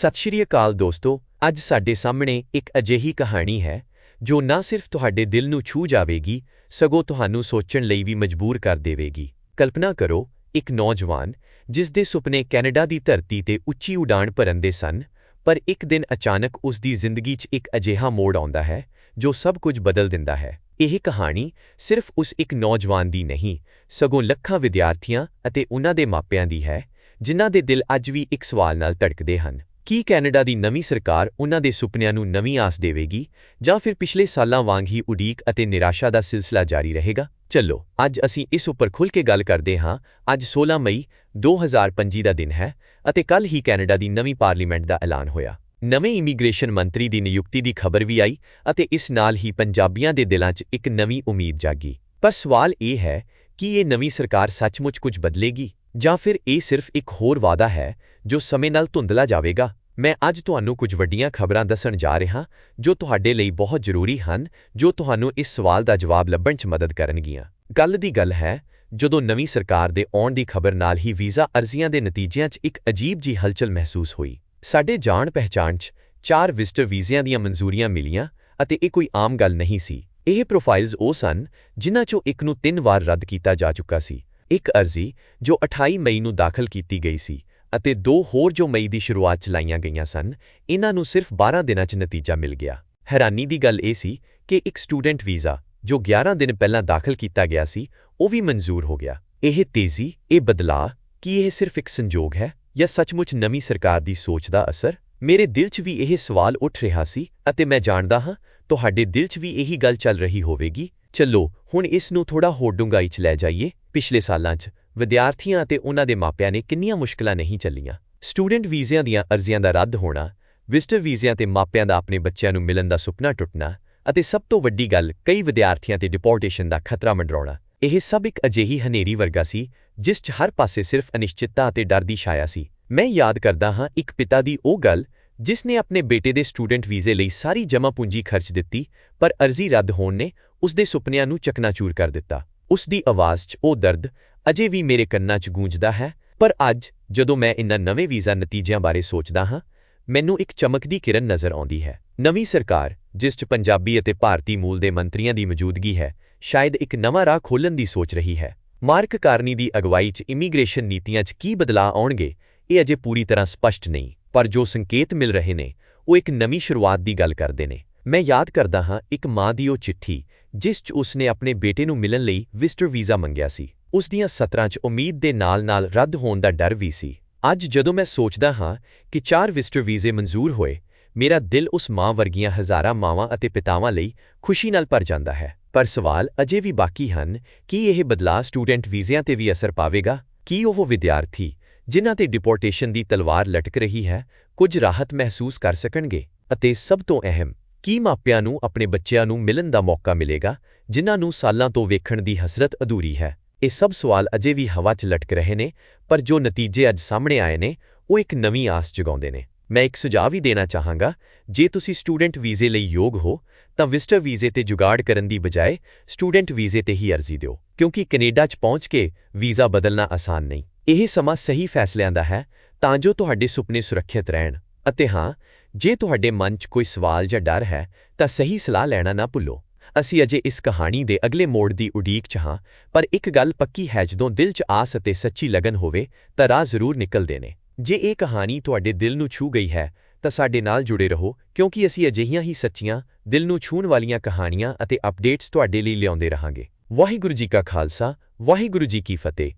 ਸਤਿ ਸ਼੍ਰੀ ਅਕਾਲ ਦੋਸਤੋ, ਅੱਜ ਸਾਡੇ ਸਾਹਮਣੇ ਇੱਕ ਅਜਿਹੀ ਕਹਾਣੀ ਹੈ, ਜੋ ਨਾ ਸਿਰਫ ਤੁਹਾਡੇ ਦਿਲ ਨੂੰ ਛੂ ਜਾਵੇਗੀ, ਸਗੋਂ ਤੁਹਾਨੂੰ ਸੋਚਣ ਲਈ ਵੀ ਮਜਬੂਰ ਕਰ ਦੇਵੇਗੀ। ਕਲਪਨਾ ਕਰੋ, ਇੱਕ ਨੌਜਵਾਨ, ਜਿਸ ਦੇ ਸੁਪਨੇ ਕੈਨੇਡਾ ਦੀ ਧਰਤੀ ਤੇ ਉੱਚੀ ਉਡਾਣ ਭਰਨ ਦੇ ਸਨ, ਪਰ ਇੱਕ ਦਿਨ ਅਚਾਨਕ ਉਸ ਦੀ ਜ਼ਿੰਦਗੀ 'ਚ ਇੱਕ ਅਜਿਹਾ ਮੋੜ ਆਉਂਦਾ ਹੈ, ਜੋ ਸਭ ਕੁਝ ਬਦਲ ਦਿੰਦਾ ਹੈ। ਇਹ ਕਹਾਣੀ ਸਿਰਫ ਉਸ ਇੱਕ ਨੌਜਵਾਨ ਦੀ ਨਹੀਂ, ਸਗੋਂ ਲੱਖਾਂ ਵਿਦਿਆਰਥੀਆਂ ਅਤੇ ਉਹਨਾਂ ਦੇ ਮਾਪਿਆਂ ਦੀ ਹੈ, ਜਿਨ੍ਹਾਂ ਦੇ ਦਿਲ ਅੱਜ ਵੀ ਇੱਕ ਸਵਾਲ ਨਾਲ ਧੜਕਦੇ ਹਨ। ਕੀ ਕੈਨੇਡਾ ਦੀ ਨਵੀਂ ਸਰਕਾਰ ਉਹਨਾਂ ਦੇ ਸੁਪਨਿਆਂ ਨੂੰ ਨਵੀਂ ਆਸ ਦੇਵੇਗੀ, ਜਾਂ ਫਿਰ ਪਿਛਲੇ ਸਾਲਾਂ ਵਾਂਗ ਹੀ ਉਡੀਕ ਅਤੇ ਨਿਰਾਸ਼ਾ ਦਾ ਸਿਲਸਿਲਾ ਜਾਰੀ ਰਹੇਗਾ? ਚੱਲੋ, ਅੱਜ ਅਸੀਂ ਇਸ ਉੱਪਰ ਖੁੱਲ੍ਹ ਕੇ ਗੱਲ ਕਰਦੇ ਹਾਂ। ਅੱਜ 16 ਮਈ 2025 ਦਾ ਦਿਨ ਹੈ ਅਤੇ ਕੱਲ ਹੀ ਕੈਨੇਡਾ ਦੀ ਨਵੀਂ ਪਾਰਲੀਮੈਂਟ ਦਾ ਐਲਾਨ ਹੋਇਆ। ਨਵੇਂ ਇਮੀਗ੍ਰੇਸ਼ਨ ਮੰਤਰੀ ਦੀ ਨਿਯੁਕਤੀ ਦੀ ਖਬਰ ਵੀ ਆਈ ਅਤੇ ਇਸ ਨਾਲ ਹੀ ਪੰਜਾਬੀਆਂ ਦੇ ਦਿਲਾਂ 'ਚ ਇੱਕ ਨਵੀਂ ਉਮੀਦ ਜਾਗੀ। ਪਰ ਸਵਾਲ ਇਹ ਹੈ ਕਿ ਇਹ ਨਵੀਂ ਸਰਕਾਰ ਸੱਚਮੁੱਚ ਕੁਝ ਬਦਲੇਗੀ, ਜਾਂ ਫਿਰ ਇਹ ਸਿਰਫ ਇੱਕ ਹੋਰ ਵਾਅਦਾ ਹੈ ਜੋ ਸਮੇਂ ਨਾਲ ਧੁੰਦਲਾ ਜਾਵੇਗਾ? ਮੈਂ ਅੱਜ ਤੁਹਾਨੂੰ ਕੁਝ ਵੱਡੀਆਂ ਖਬਰਾਂ ਦੱਸਣ ਜਾ ਰਿਹਾ ਜੋ ਤੁਹਾਡੇ ਲਈ ਬਹੁਤ ਜ਼ਰੂਰੀ ਹਨ, ਜੋ ਤੁਹਾਨੂੰ ਇਸ ਸਵਾਲ ਦਾ ਜਵਾਬ ਲੱਭਣ 'ਚ ਮਦਦ ਕਰਨਗੀਆਂ। ਗੱਲ ਦੀ ਗੱਲ ਹੈ, ਜਦੋਂ ਨਵੀਂ ਸਰਕਾਰ ਦੇ ਆਉਣ ਦੀ ਖਬਰ ਨਾਲ ਹੀ ਵੀਜ਼ਾ ਅਰਜ਼ੀਆਂ ਦੇ ਨਤੀਜਿਆਂ 'ਚ ਇੱਕ ਅਜੀਬ ਜੀ ਹਲਚਲ ਮਹਿਸੂਸ ਹੋਈ। ਸਾਡੇ ਜਾਣ ਪਹਿਚਾਣ 'ਚ ਚਾਰ ਵਿਜ਼ਟਰ ਵੀਜ਼ਿਆਂ ਦੀਆਂ ਮਨਜ਼ੂਰੀਆਂ ਮਿਲੀਆਂ ਅਤੇ ਇਹ ਕੋਈ ਆਮ ਗੱਲ ਨਹੀਂ ਸੀ। ਇਹ ਪ੍ਰੋਫਾਈਲਸ ਉਹ ਸਨ ਜਿਨ੍ਹਾਂ 'ਚੋਂ ਇੱਕ ਨੂੰ ਤਿੰਨ ਵਾਰ ਰੱਦ ਕੀਤਾ ਜਾ ਚੁੱਕਾ ਸੀ। ਇੱਕ ਅਰਜ਼ੀ ਜੋ 28 ਮਈ ਨੂੰ ਦਾਖਲ ਕੀਤੀ ਗਈ ਸੀ। ਅਤੇ ਦੋ ਹੋਰ ਜੋ ਮਈ ਦੀ ਸ਼ੁਰੂਆਤ 'ਚ ਲਾਈਆਂ ਗਈਆਂ ਸਨ ਇਹਨਾਂ ਨੂੰ ਸਿਰਫ 12 ਦਿਨਾਂ 'ਚ ਨਤੀਜਾ ਮਿਲ ਗਿਆ। ਹੈਰਾਨੀ ਦੀ ਗੱਲ ਇਹ ਸੀ ਕਿ ਇੱਕ ਸਟੂਡੈਂਟ ਵੀਜ਼ਾ, ਜੋ 11 ਦਿਨ ਪਹਿਲਾਂ ਦਾਖਲ ਕੀਤਾ ਗਿਆ ਸੀ, ਉਹ ਵੀ ਮਨਜ਼ੂਰ ਹੋ ਗਿਆ। ਇਹ ਤੇਜ਼ੀ, ਇਹ ਬਦਲਾਅ, ਕੀ ਇਹ ਸਿਰਫ ਇੱਕ ਸੰਜੋਗ ਹੈ ਜਾਂ ਸੱਚਮੁੱਚ ਨਵੀਂ ਸਰਕਾਰ ਦੀ ਸੋਚ ਦਾ ਅਸਰ? ਮੇਰੇ ਦਿਲ 'ਚ ਵੀ ਇਹ ਸਵਾਲ ਉੱਠ ਰਿਹਾ ਸੀ ਅਤੇ ਮੈਂ ਜਾਣਦਾ ਹਾਂ, ਤੁਹਾਡੇ ਦਿਲ 'ਚ ਵੀ ਇਹੀ ਗੱਲ ਚੱਲ ਰਹੀ ਹੋਵੇਗੀ। ਚੱਲੋ, ਹੁਣ ਇਸ ਨੂੰ ਥੋੜਾ ਹੋਰ ਡੂੰਘਾਈ 'ਚ ਲੈ ਜਾਈਏ, ਪਿਛਲੇ ਸਾਲਾਂ 'ਚ। ਵਿਦਿਆਰਥੀਆਂ ਅਤੇ ਉਹਨਾਂ ਦੇ ਮਾਪਿਆਂ ਨੇ ਕਿੰਨੀਆਂ ਮੁਸ਼ਕਲਾਂ ਨਹੀਂ ਚੱਲੀਆਂ। ਸਟੂਡੈਂਟ ਵੀਜ਼ਿਆਂ ਦੀਆਂ ਅਰਜ਼ੀਆਂ ਦਾ ਰੱਦ ਹੋਣਾ, ਵਿਜ਼ਟਰ ਵੀਜ਼ਿਆਂ ਤੇ ਮਾਪਿਆਂ ਦਾ ਆਪਣੇ ਬੱਚਿਆਂ ਨੂੰ ਮਿਲਣ ਦਾ ਸੁਪਨਾ ਟੁੱਟਣਾ ਅਤੇ ਸਭ ਤੋਂ ਵੱਡੀ ਗੱਲ ਕਈ ਵਿਦਿਆਰਥੀਆਂ ਤੇ ਡਿਪੋਰਟੇਸ਼ਨ ਦਾ ਖਤਰਾ ਮੰਡਰਾਉਣਾ। ਇਹ ਸਭ ਇੱਕ ਅਜਿਹੀ ਹਨੇਰੀ ਵਰਗਾ ਸੀ, ਜਿਸ 'ਚ ਹਰ ਪਾਸੇ ਸਿਰਫ ਅਨਿਸ਼ਚਿਤਤਾ ਅਤੇ ਡਰ ਦੀ ਛਾਇਆ ਸੀ। ਮੈਂ ਯਾਦ ਕਰਦਾ ਹਾਂ ਇੱਕ ਪਿਤਾ ਦੀ ਉਹ ਗੱਲ, ਜਿਸ ਨੇ ਆਪਣੇ ਬੇਟੇ ਦੇ ਸਟੂਡੈਂਟ ਵੀਜ਼ੇ ਲਈ ਸਾਰੀ ਜਮ੍ਹਾਂ ਪੂੰਜੀ ਖਰਚ ਦਿੱਤੀ, ਪਰ ਅਰਜ਼ੀ ਰੱਦ ਹੋਣ ਨੇ ਉਸ ਦੇ ਸੁਪਨਿਆਂ ਨੂੰ ਚਕਨਾਚੂਰ ਕਰ ਦਿੱਤਾ। ਉਸ ਦੀ ਆਵਾਜ਼ 'ਚ ਉਹ ਦਰਦ ਅਜੇ ਵੀ ਮੇਰੇ ਕੰਨਾਂ 'ਚ ਗੂੰਜਦਾ ਹੈ, ਪਰ ਅੱਜ ਜਦੋਂ ਮੈਂ ਇਨ੍ਹਾਂ ਨਵੇਂ ਵੀਜ਼ਾ ਨਤੀਜਿਆਂ ਬਾਰੇ ਸੋਚਦਾ ਹਾਂ, ਮੈਨੂੰ ਇੱਕ ਚਮਕਦੀ ਕਿਰਨ ਨਜ਼ਰ ਆਉਂਦੀ ਹੈ। ਨਵੀਂ ਸਰਕਾਰ, ਜਿਸ 'ਚ ਪੰਜਾਬੀ ਅਤੇ ਭਾਰਤੀ ਮੂਲ ਦੇ ਮੰਤਰੀਆਂ ਦੀ ਮੌਜੂਦਗੀ ਹੈ, ਸ਼ਾਇਦ ਇੱਕ ਨਵਾਂ ਰਾਹ ਖੋਲ੍ਹਣ ਦੀ ਸੋਚ ਰਹੀ ਹੈ। ਮਾਰਕ ਕਾਰਨੀ ਦੀ ਅਗਵਾਈ 'ਚ ਇਮੀਗ੍ਰੇਸ਼ਨ ਨੀਤੀਆਂ 'ਚ ਕੀ ਬਦਲਾਅ ਆਉਣਗੇ, ਇਹ ਅਜੇ ਪੂਰੀ ਤਰ੍ਹਾਂ ਸਪਸ਼ਟ ਨਹੀਂ, ਪਰ ਜੋ ਸੰਕੇਤ ਮਿਲ ਰਹੇ ਨੇ, ਉਹ ਇੱਕ ਨਵੀਂ ਸ਼ੁਰੂਆਤ ਦੀ ਗੱਲ ਕਰਦੇ ਨੇ। ਮੈਂ ਯਾਦ ਕਰਦਾ ਹਾਂ ਇੱਕ ਮਾਂ ਦੀ ਉਹ ਚਿੱਠੀ, ਜਿਸ 'ਚ ਉਸਨੇ ਆਪਣੇ ਬੇਟੇ ਨੂੰ ਮਿਲਣ ਲਈ ਵਿਜ਼ਟਰ ਵੀਜ਼ਾ ਮੰਗਿਆ ਸੀ। ਉਸ ਦੀਆਂ ਸਤਰਾਂ 'ਚ ਉਮੀਦ ਦੇ ਨਾਲ-ਨਾਲ ਰੱਦ ਹੋਣ ਦਾ ਡਰ ਵੀ ਸੀ। ਅੱਜ ਜਦੋਂ ਮੈਂ ਸੋਚਦਾ ਹਾਂ ਕਿ ਚਾਰ ਵਿਜ਼ਟਰ ਵੀਜ਼ੇ ਮਨਜ਼ੂਰ ਹੋਏ, ਮੇਰਾ ਦਿਲ ਉਸ ਮਾਂ ਵਰਗੀਆਂ ਹਜ਼ਾਰਾਂ ਮਾਵਾਂ ਅਤੇ ਪਿਤਾਵਾਂ ਲਈ ਖੁਸ਼ੀ ਨਾਲ ਭਰ ਜਾਂਦਾ ਹੈ। ਪਰ ਸਵਾਲ ਅਜੇ ਵੀ ਬਾਕੀ ਹਨ, ਕਿ ਇਹ ਬਦਲਾਅ ਸਟੂਡੈਂਟ ਵੀਜ਼ਿਆਂ ਤੇ ਵੀ ਅਸਰ ਪਾਵੇਗਾ? ਕੀ ਉਹ ਵਿਦਿਆਰਥੀ, ਜਿਨ੍ਹਾਂ ਤੇ ਡਿਪੋਰਟੇਸ਼ਨ ਦੀ ਤਲਵਾਰ ਲਟਕ ਰਹੀ ਹੈ, ਕੁਝ ਰਾਹਤ ਮਹਿਸੂਸ ਕਰ ਸਕਣਗੇ? ਅਤੇ ਸਭ ਤੋਂ ਅਹਿਮ, ਕੀ ਮਾਪਿਆਂ ਨੂੰ ਆਪਣੇ ਬੱਚਿਆਂ ਨੂੰ ਮਿਲਣ ਦਾ ਮੌਕਾ ਮਿਲੇਗਾ, ਜਿਨ੍ਹਾਂ ਨੂੰ ਸਾਲਾਂ ਤੋਂ ਵੇਖਣ ਦੀ ਹਸਰਤ ਅਧੂਰੀ ਹੈ? ਇਹ ਸਭ ਸਵਾਲ ਅਜੇ ਵੀ ਹਵਾ 'ਚ ਲਟਕ ਰਹੇ ਨੇ, ਪਰ ਜੋ ਨਤੀਜੇ ਅੱਜ ਸਾਹਮਣੇ ਆਏ ਨੇ, ਉਹ ਇੱਕ ਨਵੀਂ ਆਸ ਜਗਾਉਂਦੇ ਨੇ। ਮੈਂ ਇੱਕ ਸੁਝਾਅ ਵੀ ਦੇਣਾ ਚਾਹਾਂਗਾ, ਜੇ ਤੁਸੀਂ ਸਟੂਡੈਂਟ ਵੀਜ਼ੇ ਲਈ ਯੋਗ ਹੋ, ਤਾਂ ਵਿਜ਼ਟਰ ਵੀਜ਼ੇ ਤੇ ਜੁਗਾੜ ਕਰਨ ਦੀ ਬਜਾਏ ਸਟੂਡੈਂਟ ਵੀਜ਼ੇ ਤੇ ਹੀ ਅਰਜ਼ੀ ਦਿਓ, ਕਿਉਂਕਿ ਕੈਨੇਡਾ 'ਚ ਪਹੁੰਚ ਕੇ ਵੀਜ਼ਾ ਬਦਲਣਾ ਆਸਾਨ ਨਹੀਂ। ਇਹ ਸਮਾਂ ਸਹੀ ਫੈਸਲਿਆਂ ਦਾ ਹੈ, ਤਾਂ ਜੋ ਤੁਹਾਡੇ ਸੁਪਨੇ ਸੁਰੱਖਿਅਤ ਰਹਿਣ। ਅਤੇ ਹਾਂ, ਜੇ ਤੁਹਾਡੇ ਮਨ 'ਚ ਕੋਈ ਸਵਾਲ ਜਾਂ ਡਰ ਹੈ, ਤਾਂ ਸਹੀ ਸਲਾਹ ਲੈਣਾ ਨਾ ਭੁੱਲੋ। ਅਸੀਂ ਅਜੇ ਇਸ ਕਹਾਣੀ ਦੇ ਅਗਲੇ ਮੋੜ ਦੀ ਉਡੀਕ 'ਚ ਹਾਂ, ਪਰ ਇੱਕ ਗੱਲ ਪੱਕੀ ਹੈ, ਜਦੋਂ ਦਿਲ 'ਚ ਆਸ ਅਤੇ ਸੱਚੀ ਲਗਨ ਹੋਵੇ, ਤਾਂ ਰਾਹ ਜ਼ਰੂਰ ਨਿਕਲਦੇ ਨੇ। ਜੇ ਇਹ ਕਹਾਣੀ ਤੁਹਾਡੇ ਦਿਲ ਨੂੰ ਛੂ ਗਈ ਹੈ, ਤਾਂ ਸਾਡੇ ਨਾਲ ਜੁੜੇ ਰਹੋ, ਕਿਉਂਕਿ ਅਸੀਂ ਅਜਿਹੀਆਂ ਹੀ ਸੱਚੀਆਂ, ਦਿਲ ਨੂੰ ਛੂਣ ਵਾਲੀਆਂ ਕਹਾਣੀਆਂ ਅਤੇ ਅਪਡੇਟਸ ਤੁਹਾਡੇ ਲਈ ਲਿਆਉਂਦੇ ਰਹਾਂਗੇ। ਵਾਹਿਗੁਰੂ ਜੀ ਕਾ ਖਾਲਸਾ, ਵਾਹਿਗੁਰੂ ਜੀ ਕੀ ਫਤਿਹ।